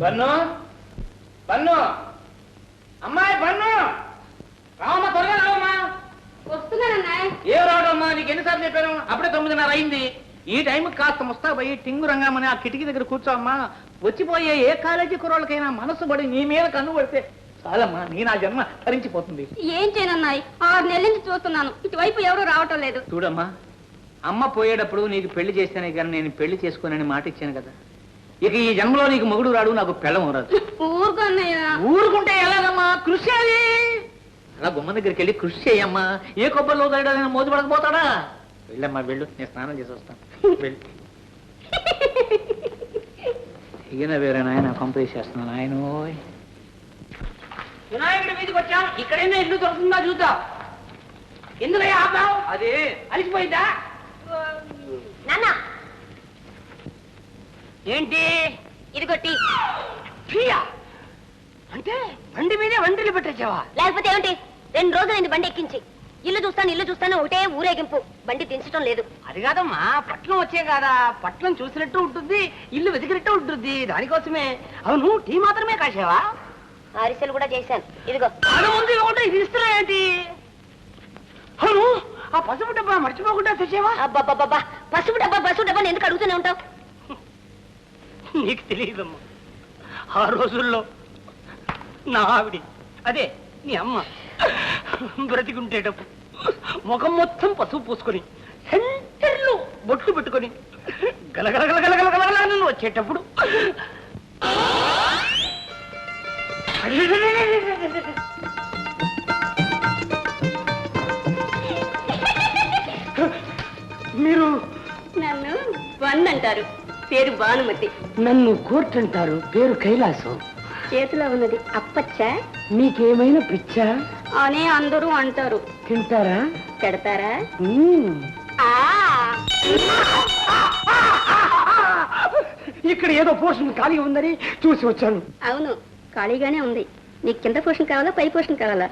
Bun bun. అమ్మాయి bun. రావమ్మా త్వరగా రావమ్మా. వస్తున్నానన్నాయ్. ఏం రావడమ్మా నీకు ఎన్నిసార్లు చెప్పాను? అప్పుడే తొమ్మిదిన్నర అయింది. ఈ టైం కాస్త ముస్తా పోయి టింగు రంగమని ఆ కిటికీ దగ్గర కూర్చోమ్మా. వచ్చిపోయే ఏ కాలేజీ కుర్రోళ్ళకైనా మనసు పడి నీ మీద కన్ను పడితే చాలమ్మా నీ నా జన్మ తరించిపోతుంది. ఏం చేయనన్నాయ్? ఆరు నెలల నుంచి చూస్తున్నాను. ఇటువైపు ఎవరు రావటం లేదు. చూడమ్మా అమ్మ పోయేటప్పుడు నీకు పెళ్ళి చేస్తేనే కానీ నేను పెళ్ళి చేసుకోనని మాట ఇచ్చాను కదా. ఇక ఈ జన్మలో నీకు మొగుడు రాడు నాకు పెళ్ళం రాదు. ఊరుకుంటే ఎలాగమ్మా? కృషి చేయాలి అలా గుమ్మ దగ్గరికి వెళ్ళి కృషి చేయమ్మా. ఏ కొబ్బరిలో తగ్గడా మోజు పడకపోతాడా? వెళ్ళమ్మా వెళ్ళు. నేను స్నానం చేసి వస్తాను. వెళ్ళు. ఇగిన వేరే నాయన పంపేసేస్తున్నాను ఆయన వినాయకుడి మీదకి వచ్చాం ఇక్కడైనా ఇల్లు దొరుకుతుందా చూద్దాం. ఎందులో ఆపావు? అదే. అలిసిపోయిందా? నాన్న ఏంటి? ఇదిగో టీ. ఫియా అంటే బండి మీదే వంటలు పెట్టేసావా లేకపోతే ఏమిటి రెండు రోజులైంది బండి ఎక్కించి. ఇల్లు చూస్తాను ఇల్లు చూస్తాను ఒకటే ఊరేగింపు బండి దించడం లేదు. అది కాదమ్మా పట్నం వచ్చే కదా? పట్నం చూసినట్టు ఉంటుంది ఇల్లు వెతికినట్టు ఉంటుంది దానికోసమే. అవును టీ మాత్రమే కాసావా అరిసెలు కూడా చేశాను. ఇదిగో. అది ముందు ఇవ్వకుండా ఇది ఇస్తున్నా ఏంటి? అవును ఆ పసుపు డబ్బా మర్చిపోకుండా తెచ్చావా? అబ్బబ్బబ్బా పసుపు డబ్బా పసుపు డబ్బా ఎందుకు అడుగుతూనే ఉంటావు? నీకు తెలియదమ్మా. ఆ రోజుల్లో నా ఆవిడి అదే నీ అమ్మ బ్రతికుంటేటప్పుడు ముఖం మొత్తం పసుపు పూసుకొని సెంటర్లో బొట్లు పెట్టుకొని గలగలగలగలగలగల వచ్చేటప్పుడు మీరు నన్ను వన్ అంటారు. పేరు భానుమతి. నన్ను కోర్టు అంటారు పేరు కైలాసం. చేతిలో ఉన్నది అప్పచ్చ. మీకేమైనా పిచ్చా? అనే అందరూ అంటారు. తింటారా? పెడతారా. ఆ. ఇక్కడ ఏదో పోర్షన్ ఖాళీ ఉందని చూసి వచ్చాను. అవును ఖాళీగానే ఉంది. నీకు కింద పోషణ కావాలా పై పోషణ కావాలా?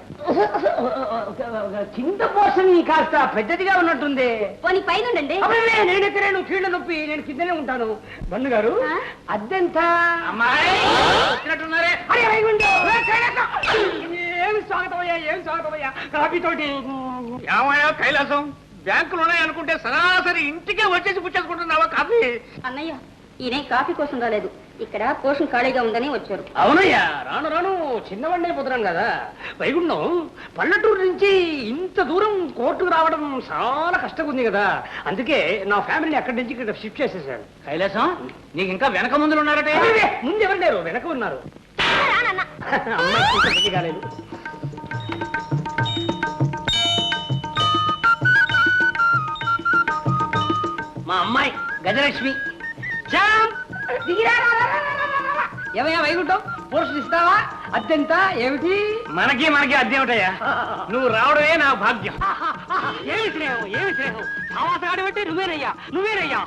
కింద పోర్షన్ కాస్త పెద్దదిగా ఉన్నట్టుంది. పోనీ పైన ఉండండి అబ్బే, నేను ఎక్కడేను కీళ్ళ నొప్పి నేను కిందనే ఉంటాను. బండు గారు? అద్దెంత! ఏమి స్వాగతం అయ్యా ఏమి స్వాగతం అయ్యా కాఫీ తోటి ఏమయ్యా కైలాసం? బ్యాంకులు ఉన్నాయనుకుంటే సరాసరి ఇంటికే వచ్చేసి పుచ్చేసుకుంటున్నావా కాఫీ? అన్నయ్య ఈయన కాఫీ కోసం రాలేదు. ఇక్కడ పోషణ ఖాళీగా ఉందని వచ్చారు. అవునయ్యా రాను రాను చిన్నవాడిని అయిపోతున్నాను కదా. వైగుండం పల్లెటూరు నుంచి ఇంత దూరం కోర్టుకు రావడం చాలా కష్టంగా ఉంది కదా. అందుకే నా ఫ్యామిలీని అక్కడి నుంచి ఇక్కడ షిఫ్ట్ చేసేసాను. కైలాసం నీకు ఇంకా వెనక ముందులు ఉన్నారటే? ముందు ఎవరు లేరు? వెనక ఉన్నారు. అమ్మాయి కాలేదు. మా అమ్మాయి గజలక్ష్మి. జామ్! ఏమయ్యా వైకుంఠం? పోస్ట్ ఇస్తావా? అద్దెంత ఏమిటి? మనకి మనకి అదేమిటయ్యా నువ్వు రావడమే నా భాగ్యం. ఏమి స్నేహం ఏమి స్నేహం? సావాసగాడి బట్టి నువ్వేనయ్యా నువ్వేనయ్యా.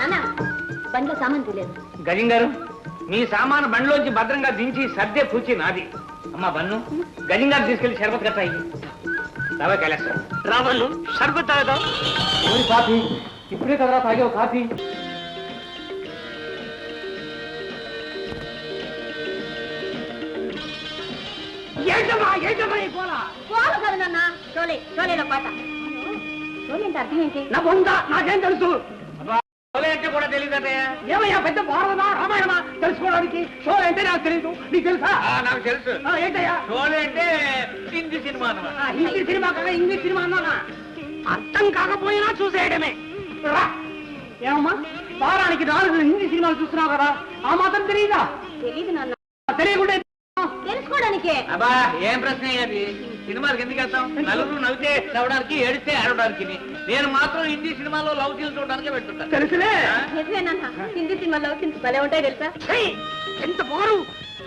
నాన్న బండిలో సామాన్ తెలియదు గజం గారు మీ సామాను బండిలోంచి భద్రంగా దించి సర్దే పూచి నాది. అమ్మా బన్ను గజం గారు తీసుకెళ్ళి షర్బత్ కట్టాయి రావే కైలాసం. రావణు షర్బత్ తాగుదా. కాఫీ ఇప్పుడే కదరా తాగావు కాఫీ. పాట అంటే అర్థం ఏంటి? నా బొంద నాకేం తెలుసు? అంటే కూడా తెలియదటయ్యా ఏమయ్యా పెద్ద భారతమా రామాయణమా? తెలుసుకోవడానికి షో అంటే నాకు తెలియదు నీకు తెలుసా? నాకు తెలుసు. ఏంటయ్యా? షోలే అంటే హిందీ సినిమా హిందీ సినిమా కాక ఇంగ్లీష్ సినిమా అన్నానా? అర్థం కాకపోయినా చూసేయడమే. రా. ఏమమ్మా? వారానికి నాలుగు హిందీ సినిమాలు చూస్తున్నావు కదా ఆ మాత్రం తెలియదా తెలీదు నాన్న. తెలియకుండా తెలుసుకోవడానికే. అబ్బా ఏం ప్రశ్న అది సినిమాలకు ఎందుకు వెళ్తాం? నలుగురు నవ్వితే నవ్వడానికి ఏడిస్తే ఆడడానికి నేను మాత్రం హిందీ సినిమాలో లవ్ సీన్ చూడడానికి పెట్టుకుంటాను తెలుసులే. హిందీ సినిమాలో కింద భలే ఉంటాయి తెలుసా! ఎంత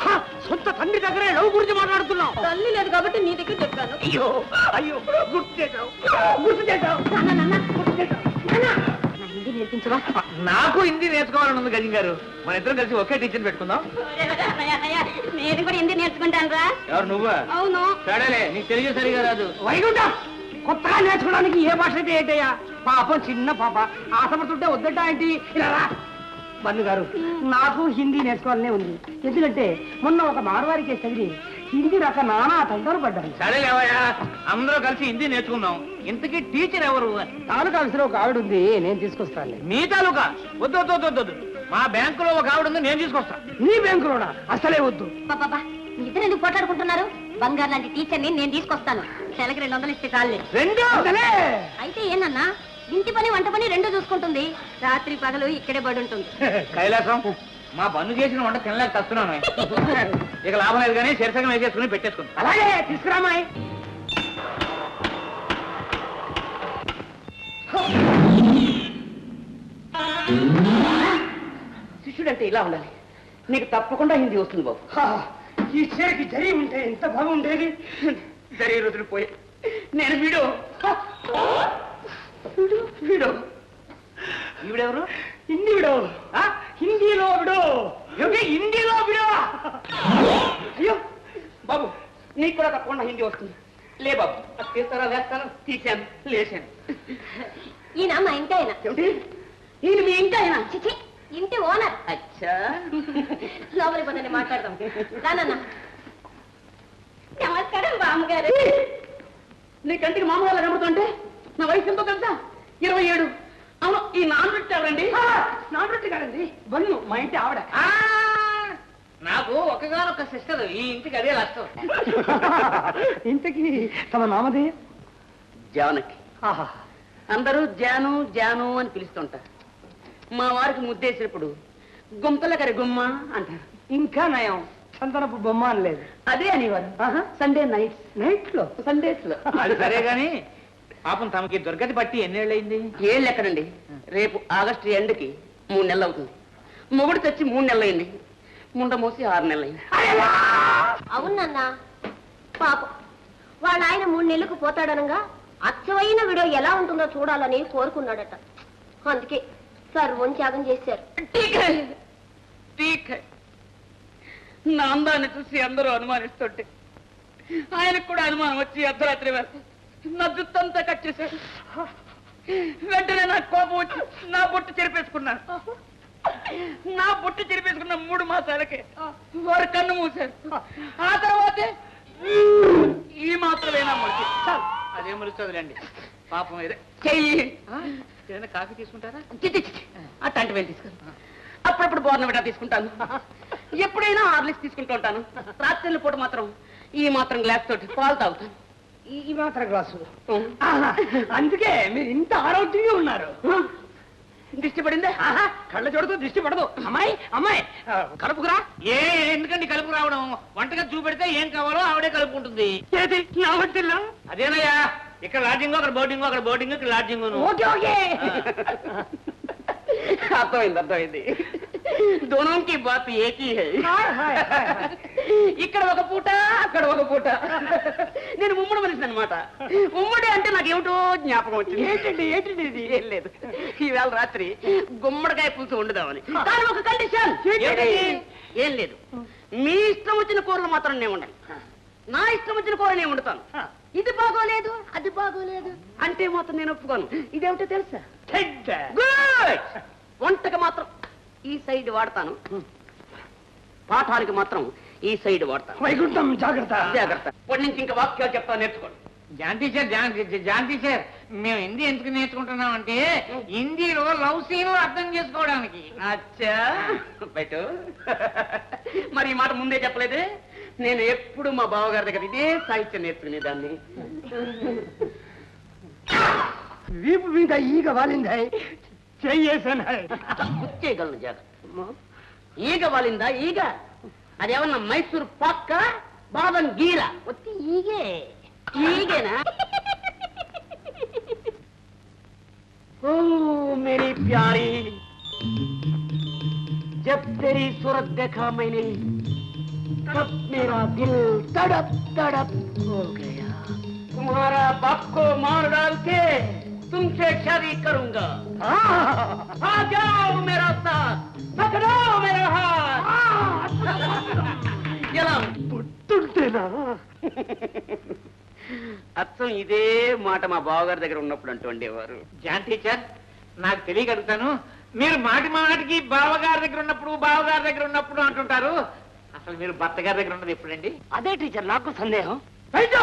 హ! సొంత తండ్రి దగ్గరే లవ్ గురించి మాట్లాడుతున్నావు. తల్లి లేదు కాబట్టి నీ దగ్గర చెప్పాను. అయ్యో అయ్యో గుర్తు చేశావు. గుర్తు చేశావు. గుర్తు హిందీ నేర్పించవా? నాకు హిందీ నేర్చుకోవాలని ఉంది గజం గారు. మన ఇద్దరం కలిసి ఒకే టీచర్ పెట్టుకుందాం. అన్నయ్య, అన్నయ్య, నేను కూడా హిందీ నేర్చుకుంటాను రా? ఎవరు నువ్వా? అవును. సరేలే నీకు తెలుగు సరిగా రాదు. వైకుంఠం కొత్తగా నేర్చుకోవడానికి ఏ భాష అయితే ఏంటయ్యా? పాపం చిన్న పాప. ఆశపడుతుంటే వద్దట ఏంటి? ఇలా రా. బన్ను గారు నాకు హిందీ నేర్చుకోవాలనే ఉంది. ఎందుకంటే మొన్న ఒక మార్వాడి కేసు చదివి హిందీ రాక నానా తంటాలు పడ్డాను సరే లేవయ్యా అందరూ కలిసి హిందీ నేర్చుకుందాం. ఇంతకీ టీచర్ ఎవరు? తాలూకా ఆఫీసులో ఒక ఆవిడ ఉంది నేను తీసుకొస్తాను మీ తాలూకా? వద్దు వద్దు వద్దు, వద్దు వద్దు. మా బ్యాంకులో ఒక ఆవిడ ఉంది నేను తీసుకొస్తా. నీ బ్యాంకులోనా? అసలే వద్దు. ఇద్దరు ఎందుకు పోట్లాడుకుంటున్నారు? బంగారు లాంటి టీచర్ని నేను తీసుకొస్తాను. నెలకి రెండు వందలు ఇస్తే చాలే రెండు? అయితే ఏందన్నా? ఇంటి పని వంట పని రెండు చూసుకుంటుంది. రాత్రి పగలు ఇక్కడే పడి ఉంటుంది కైలాసం మా బంధు చేసిన వంట తినలేక తస్తున్నాను. ఇక లాభం లేదు కానీ శరీసగం వేసేసుకుని పెట్టేసుకుంటా. అలాగే తీసుకురామాయ్ శిష్యుడంటే ఇలా ఉండాలి. నీకు తప్పకుండా హిందీ వస్తుంది బాబు. ఈ చీరకి జరి ఉంటే ఎంత బాగుండేది? జరిగే రోజులు పోయి. నేను వీడు. వీడు? వీడు. ఈవిడెవరు? హిందీ విడో. ఆ, హిందీలో విడో? హిందీలో వీడు? అయ్యో. బాబు నీకు కూడా తప్పకుండా హిందీ వస్తుంది. లే బాబు. తీస్తారా వేస్తాను తీశాను. లేచాను ఈయన మా ఇంటి ఆయన. ఏమిటి? ఈయన మీ ఇంటి ఆయన? చిచి. ఇంటి ఓనర్. అచ్చా. లోపలికి పదండి మాట్లాడదాం. రానన్నా నమస్కారం బామ్మగారు. నీ కంటికి మామూలు కనబడుతుంటే? నా వయసు ఎంతో తెలుసా? ఇరవై ఏడు. అవును ఈ నాన్ పెట్టారండి నాన్నట్టు కాదండి బన్ను మా ఇంటి ఆవిడ. ఆ, నాకు ఒకగానొక సిస్టర్ ఈ ఇంటికి అదే లక్షం ఇంతకి తమ నామదే జానకి. అందరూ జాను జాను అని పిలుస్తుంటారు. మా వారికి ముద్దేసినప్పుడు గుంతల కరి గుమ్మ అంటారు. ఇంకా నయం. చందనపు బొమ్మ అని లేదు అదే అనేవారు ఆహా. Sunday nights night. లో సండేస్లో అది సరే గాని పాపం తమకి దుర్గతి బట్టి ఎన్నేళ్ళయింది? ఏళ్ళు ఎక్కడండి? రేపు ఆగస్టు ఎండ్కి మూడు నెలలు అవుతుంది. మొగుడు తెచ్చి మూడు నెలలు అయింది ముండ మోసి ఆరు నెలలు అయింది అవునన్నా పాపం. వాళ్ళ ఆయన మూడు నెలలకు పోతాడనగా అచ్చమైన వీడియో ఎలా ఉంటుందో చూడాలని కోరుకున్నాడట. అందుకే సర్వం త్యాగం చేశారు. ఠీక్ నా అందాన్ని చూసి అందరూ అనుమానిస్తుంటే ఆయనకు కూడా అనుమానం వచ్చి అర్ధరాత్రి వేళ నా జుత్తంతా కట్ చేశాడు. వెంటనే నాకు కోపం వచ్చి నా బొట్టు చెరిపేసుకున్నాను నా బొట్టు చెరిపేసుకున్న మూడు మాసాలకే వారు కన్ను మూశారు. ఆ తర్వాతే ఈ మాత్రమేనా మొలిచి అదే మరుస్తుందిలేండి. పాపం ఇదే చెయ్యి. ఏదైనా కాఫీ తీసుకుంటారా? అట్లాంటివి ఏం తీసుకోను అప్పుడప్పుడు బోర్నవిటా తీసుకుంటాను. ఎప్పుడైనా హార్లిక్స్ తీసుకుంటూ ఉంటాను. రాత్రి పూట మాత్రం ఈ మాత్రం గ్లాస్ తోటి పాలు తాగుతాను. ఈ- ఈ మాత్రం గ్లాసు ఆహా, అందుకే మీరు ఇంత ఆరోగ్యంగా ఉన్నారు. దిష్టి పడిందే ఆహా, కళ్ళ చూడదు దృష్టి పడదు. అమ్మాయి అమ్మాయి ఆ, కలుపుకురా. ఏ ఎందుకండి కలుపు రావడం? వంటగా చూపెడితే ఏం కావాలో ఆవిడే కలుపుకుంటుంది. ఏది? నా వంటిల్లా? అదేనయ్యా ఇక్కడ లాడ్జింగ్ అక్కడ బోర్డింగ్ అక్కడ బోర్డింగ్ ఇక్కడ లాడ్జింగ్ ఓకే ఓకే. అర్థమైంది అర్థమైంది. దోనోంకి బాత్ ఏకీ హై. ఇక్కడ ఒక పూట అక్కడ ఒక పూట నేను ఉమ్మడి మనిషిని అనమాట ఉమ్మడి అంటే నాకు ఏమిటో జ్ఞాపకం వచ్చింది ఏంటండి ఏంటండి ఇది? ఏం లేదు. ఈవేళ రాత్రి గుమ్మడికాయ పులుసు వండుదామని. కానీ ఒక కండిషన్? ఏం లేదు. మీ ఇష్టం వచ్చిన కూరలు మాత్రం నేను వండాలి. నా ఇష్టం వచ్చిన కూర నేను వండుతాను. ఇది బాగోలేదు? అది బాగోలేదు. అంటే మాత్రం నేను ఒప్పుకోను. ఇదేమిటో తెలుసా. గుడ్! వంటకి మాత్రం ఈ సైడ్ వాడతాను. పాఠానికి మాత్రం ఈ సైడ్ వాడతాను. వైకుంఠం జాగ్రత్త. జాగ్రత్త. ఇప్పటి నుంచి ఇంకా వాక్యాలు చెప్తా నేర్చుకోండి. టీచర్ జాన్ జాన్ టీచర్ మేము హిందీ ఎందుకు నేర్చుకుంటున్నాం అంటే హిందీలో లవ్ సీన్ అర్థం చేసుకోవడానికి. అచ్చా. బయట మరి ఈ మాట ముందే చెప్పలేదే? నేను ఎప్పుడు మా బావగారి దగ్గర ఇదే సాహిత్యం నేర్చుకునేదాన్ని. వీపు మీద ఈగ వాలింది. చెయ్యేసాను చేయగలను జాగ్రత్త ఈగ వాలిందా ఈగ అదేమన్నా మైసూర్ పాక్క బాదం గీర వచ్చి ఈగే ఈగేనా ఓ मेरी प्यारी जब तेरी सूरत देखा मैंने तब मेरा दिल तड़प तड़प हो गया तुम्हारा बाप को मार डाल के तुमसे शादी करूंगा आ जाओ मेरा साथ पकड़ो मेरा हाथ ఎలా పుట్టుంటేనా అచ్చం ఇదే మాట మా బావగారి దగ్గర ఉన్నప్పుడు అంటూ ఉండేవారు జాన్ టీచర్ నాకు తెలియగలుగుతాను మీరు మాటి మాటికి బావగారి దగ్గర ఉన్నప్పుడు బావగారి దగ్గర ఉన్నప్పుడు అంటుంటారు అసలు మీరు భర్త గారి దగ్గర ఉన్నది ఎప్పుడండి అదే టీచర్ నాకు సందేహం అయితే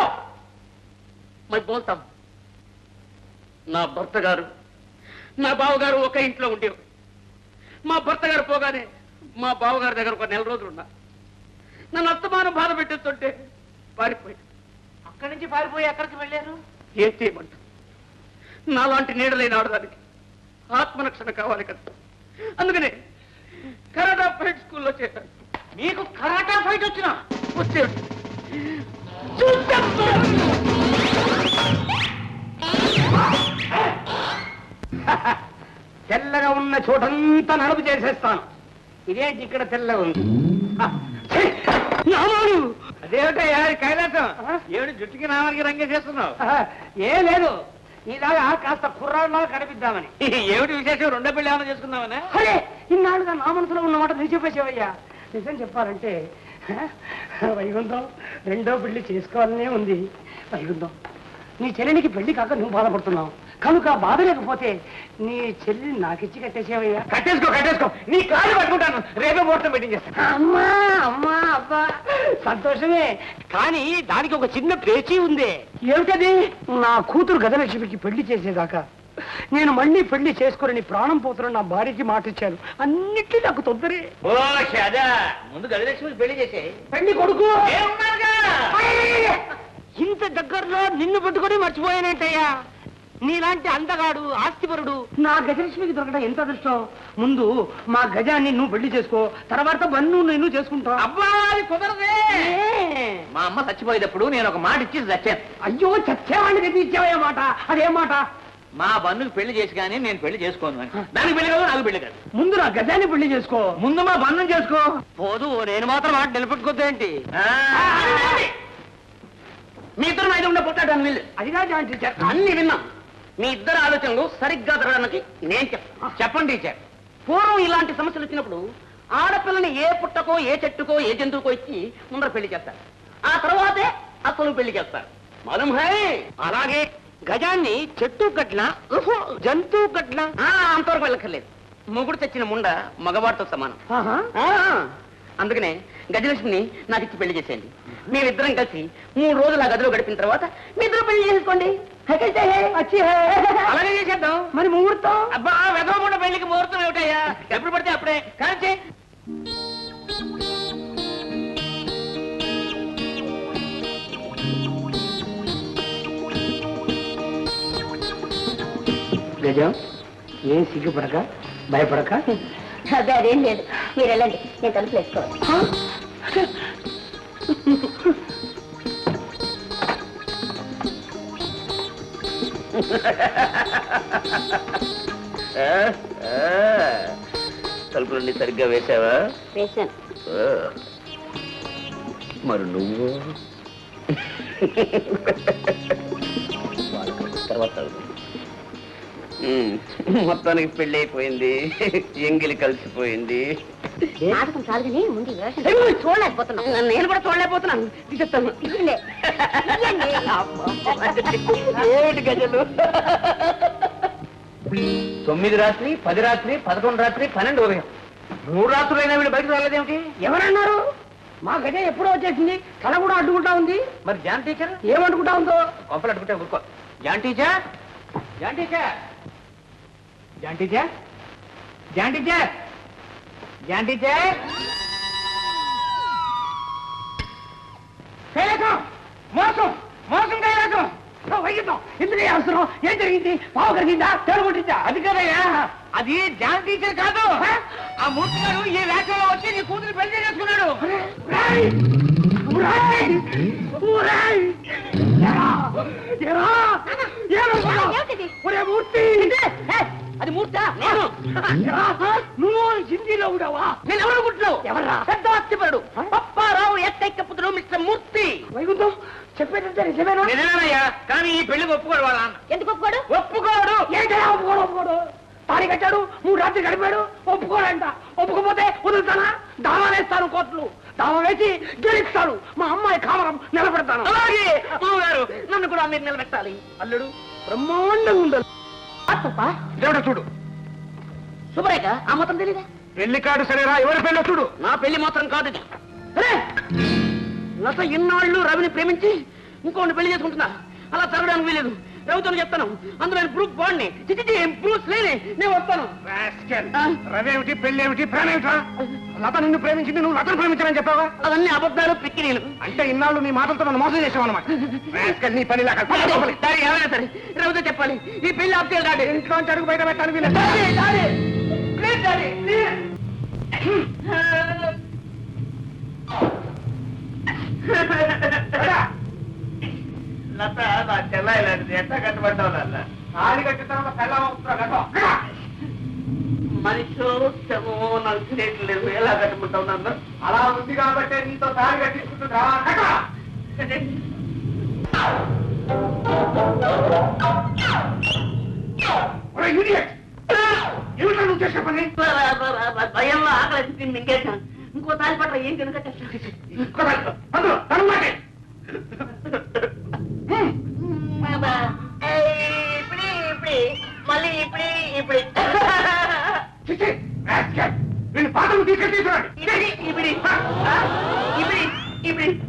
మరి పోతాం నా భర్త గారు నా బావగారు ఒక ఇంట్లో ఉండేవారు. మా భర్త గారు పోగానే మా బావగారి దగ్గర ఒక నెల రోజులు ఉన్నా. నన్ను అత్తమానం బాధ పెట్టేస్తుంటే పారిపోయి అక్కడి నుంచి పారిపోయి ఎక్కడికి వెళ్ళారు? ఏం చేయమంట నాలాంటి నీడలేని ఆడదానికి ఆత్మరక్షణ కావాలి కదా. అందుకనే కరాటా ఫైట్ స్కూల్లో చేశాను. మీకు కరాటా ఫైట్ వచ్చినా? వచ్చేది తెల్లగా ఉన్న చోటంతా నలుపు చేసేస్తాను. ఇదేంటి ఇక్కడ తెల్లగా ఉంది! నామాలు! అదేమిటయ్యా కైలాసం? ఏమిటి జుట్టుకి నామానికి రంగేసేస్తున్నావు ఏం లేదు. ఇలాగా కాస్త కుర్రాళ్ళ కనిపిద్దామని. ఏమిటి విశేషం? రెండో పెళ్ళి ఏమైనా చేసుకుందామనే? అరే ఇన్నాళ్ళుగా నా మనసులో ఉన్న మాట నువ్వు చెప్పేసావయ్యా నిజం చెప్పాలంటే వైకుంఠం రెండో పెళ్ళి చేసుకోవాలనే ఉంది. వైకుంఠం నీ చెల్లెనికి పెళ్ళి కాక నువ్వు బాధపడుతున్నావు. కనుక బాధ లేకపోతే నీ చెల్లిని నాకిచ్చి కట్టేసావయ్యా? కట్టేసుకో కట్టేసుకో. నీ కాలు పట్టుకుంటాను. రేపే ముహూర్తం మీటింగ్ చేస్తాను అమ్మా అమ్మా అబ్బా. సంతోషమే. కానీ దానికి ఒక చిన్న పేచీ ఉంది. ఏమిటది? నా కూతురు గజలక్ష్మికి పెళ్ళి చేసేదాకా నేను మళ్ళీ పెళ్ళి చేసుకోరని ప్రాణం పోతున్న నా భార్యకి మాట ఇచ్చాను అన్నిటికీ నాకు తొందరే. ఓ షదా ముందు గజలక్ష్మికి పెళ్ళి చేసే. పెళ్ళి కొడుకు? ఇంత దగ్గరలో నిన్ను పెట్టుకొని మర్చిపోయానేంటయ్యా? నీలాంటి అందగాడు ఆస్తిపరుడు. నా గజలక్ష్మికి దొరకడం ఎంత అదృష్టం? ముందు మా గజాన్ని నువ్వు పెళ్ళి చేసుకో తర్వాత బన్ను నేను చేసుకుంటా. అబ్బా అది కుదరదే. మా అమ్మ చచ్చిపోయేటప్పుడు నేను ఒక మాట ఇచ్చి చచ్చాను. అయ్యో చచ్చేవాడిని ఇచ్చావయ్యా మాట? అదేం మాట. మా బన్నుకి పెళ్ళి చేసి కానీ నేను పెళ్ళి చేసుకోను అని. దానికి పెళ్ళి కాదు నాకు పెళ్ళి కాదు. ముందు నా గజాన్ని పెళ్ళి చేసుకో. ముందు మా బంధం చేసుకో. పోదు నేను మాత్రం మాట నిలబెట్టుకోద్దేంటి? మీ ఇద్దరు అయితే ఉండే పుట్టాడు అదిగా జాయింట్ టీచర్. అన్ని విన్నాం. మీ ఇద్దరు ఆలోచనలు సరిగ్గా జరగడానికి నేను చెప్తాను చెప్పండి టీచర్. పూర్వం ఇలాంటి సమస్యలు వచ్చినప్పుడు ఆడపిల్లని ఏ పుట్టకో ఏ చెట్టుకో ఏ జంతువుకో ఇచ్చి ముందర పెళ్ళి చేస్తారు. ఆ తర్వాతే అసలు పెళ్ళి చేస్తారు. హై! అలాగే గజాన్ని చెట్టు కట్ల జంతువు కట్ల ఆ, అంతవరకు వెళ్ళక్కర్లేదు. మొగుడు తెచ్చిన ముండ మగవాడితో సమానం. అందుకనే గజలక్ష్మిని నాకు ఇచ్చి పెళ్ళి చేసేయండి. మీరిద్దరం కలిసి మూడు రోజులు ఆ గదిలో గడిపిన తర్వాత మీ ఇద్దరు పెళ్ళి చేసుకోండి. అలాగే చేసేద్దాం. మరి ముహూర్తం? అబ్బా వెదవకుండా పెళ్ళికి ముహూర్తం ఏమిటయ్యా? ఎప్పుడు పడితే అప్పుడే. కానీ గజం ఏం సిగ్గుపడక? భయపడక? అదే అదేం లేదు. మీరు వెళ్ళండి. నేను తలుపు వేసుకోవాలి. తలుపులన్నీ సరిగ్గా వేసావా వేశాను. మరి నువ్వు? తర్వాత మొత్తానికి పెళ్ళి అయిపోయింది ఎంగిలి కలిసిపోయింది. నాటకం చాలుగానే ముందు నేను కూడా చూడలేకపోతున్నాను. ఏమిటి గజలు? తొమ్మిది రాత్రి పది రాత్రి పదకొండు రాత్రి పన్నెండు ఉదయం. మూడు రాత్రులైనా వీళ్ళు బయటకు రాలేదేమిటి? ఎవరన్నారు? మా గజ ఎప్పుడో వచ్చేసింది. తల కూడా అడ్డుకుంటా ఉంది. మరి జాన్ టీచర్? ఏమనుకుంటా ఉందో? కొంపలు అడుగుంటే ఊరుకో. John teacher? John teacher? John teacher John teacher John teacher Kailasam మోసం మోసం కైలాసం వైద్యం ఎందుకు అవసరం? ఏం జరిగింది? పావు కలిగిందా తెరగొట్టిందా అది కదయ్యా. అది జాన్ టీచర్ కాదు. ఆ మూర్తి గారు ఈ వేషంలో వచ్చి నీ కూతురు పెళ్ళి చేసుకున్నాడు. రాయ్! ఎరా! ఎరా! ఏమనుకున్నావ్? ఏమిటిది? ఒరే మూర్తి అది మూర్తా నేను ఎరా! నువ్వు హిందీలో ఉండవా నేను ఎవరు అనుకుంటున్నావు? ఎవర్రా? పెద్ద ఆస్తిపరుడు పప్పారావు ఏకైక పుత్రుడు మిస్టర్ మూర్తి. వైకుంఠం చెప్పేదంటే నిజమేనా? నిజమేనయ్యా కానీ ఈ పెళ్ళికి ఒప్పుకోడు వాళ్ళ ఎందుకు ఒప్పుకోడు? ఒప్పుకోడు. ఏంటయ్యా ఒప్పుకోడు ఒప్పుకోడు? తాడి కట్టాడు మూడు రాత్రి గడిపాడు ఒప్పుకోడంట. ఒప్పుకోపోతే వదులుతానా? దావా వేస్తాను కోర్టులు దావా వేసి గెలుస్తాడు మా అమ్మాయి కామరం నిలబెడతాను. అలాగే మామగారు నన్ను కూడా మీరు నిలబెట్టాలి. అల్లుడు. బ్రహ్మాండంగా ఉండాలి. చూడు. శుభ్రేఖ ఆ మాత్రం తెలీదా? పెళ్ళి కాడు సరేరా ఎవరి పెళ్ళి చూడు. నా పెళ్ళి మాత్రం కాదు ఇది. అరే లత ఇన్నాళ్ళు రవిని ప్రేమించి ఇంకోటి పెళ్ళి చేసుకుంటున్నా. అలా జరగడానికి వీలేదు రవితో చెప్తాను. అందులో ప్రూఫ్ బాండ్ని చిచి ప్రూఫ్ లేని. నేను వస్తాను. ఆ? రవి ఏమిటి పెళ్ళి ఏమిటి ప్రేమ ఏమిటా లత నిన్ను ప్రేమించింది నువ్వు లతను ప్రేమించాలని చెప్పావా? అవన్నీ అబద్ధాలు పిక్కిరీలు అంటే ఇన్నాళ్ళు నీ మాటలతో నన్ను మోసం చేసావు అనమాట నీ పని ఎవరైనా సరే రవితో చెప్పాలి. ఈ పెళ్ళి ఆప్తే డాడీ. ఇంట్లోంచి అడుగు బయట పెట్టాలి వీళ్ళు daddy. Daddy. Please daddy please Latha నా చెల్లాయి లాంటిది. ఎట్లా కట్టబడ్డావు నాన్న తాళి కట్టిన తర్వాత పెళ్ళాం అవుతుందా గడ్డం? మనిషి శవో నాకు తెలియట్లేదు. ఎలా కట్టుకుంటావు నాన్న? అలా ఉంది కాబట్టి నీతో తాళి కట్టించుకుంటుందా భయంలో ఆకలి మింగేశాను. ఇంకో తాలి పట్ల ఏం కనుక